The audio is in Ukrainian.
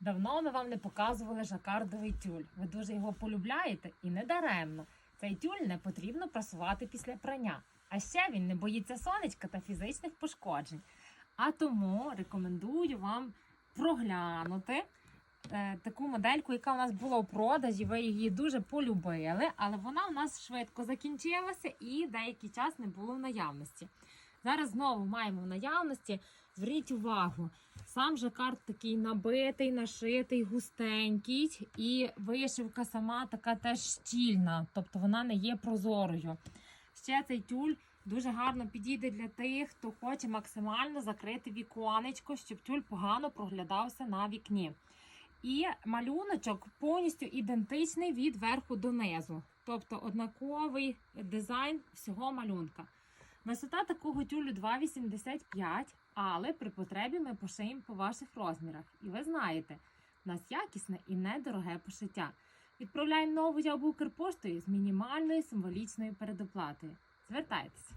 Давно ми вам не показували жакардовий тюль. Ви дуже його полюбляєте і не даремно. Цей тюль не потрібно прасувати після прання. А ще він не боїться сонечка та фізичних пошкоджень. А тому рекомендую вам проглянути е, таку модельку, яка у нас була у продажі. Ви її дуже полюбили, але вона у нас швидко закінчилася і деякий час не було в наявності. Зараз знову маємо в наявності. Зверніть увагу, сам жакард такий набитий, нашитий, густенький, і вишивка сама така теж щільна, тобто вона не є прозорою. Ще цей тюль дуже гарно підійде для тих, хто хоче максимально закрити віконечко, щоб тюль погано проглядався на вікні. І малюночок повністю ідентичний від верху до низу, тобто однаковий дизайн всього малюнка. Висота такого тюлю 2,85, але при потребі ми пошиємо по ваших розмірах. І ви знаєте, в нас якісне і недороге пошиття. Відправляємо нову або Укрпоштою з мінімальною символічною передоплатою. Звертайтеся.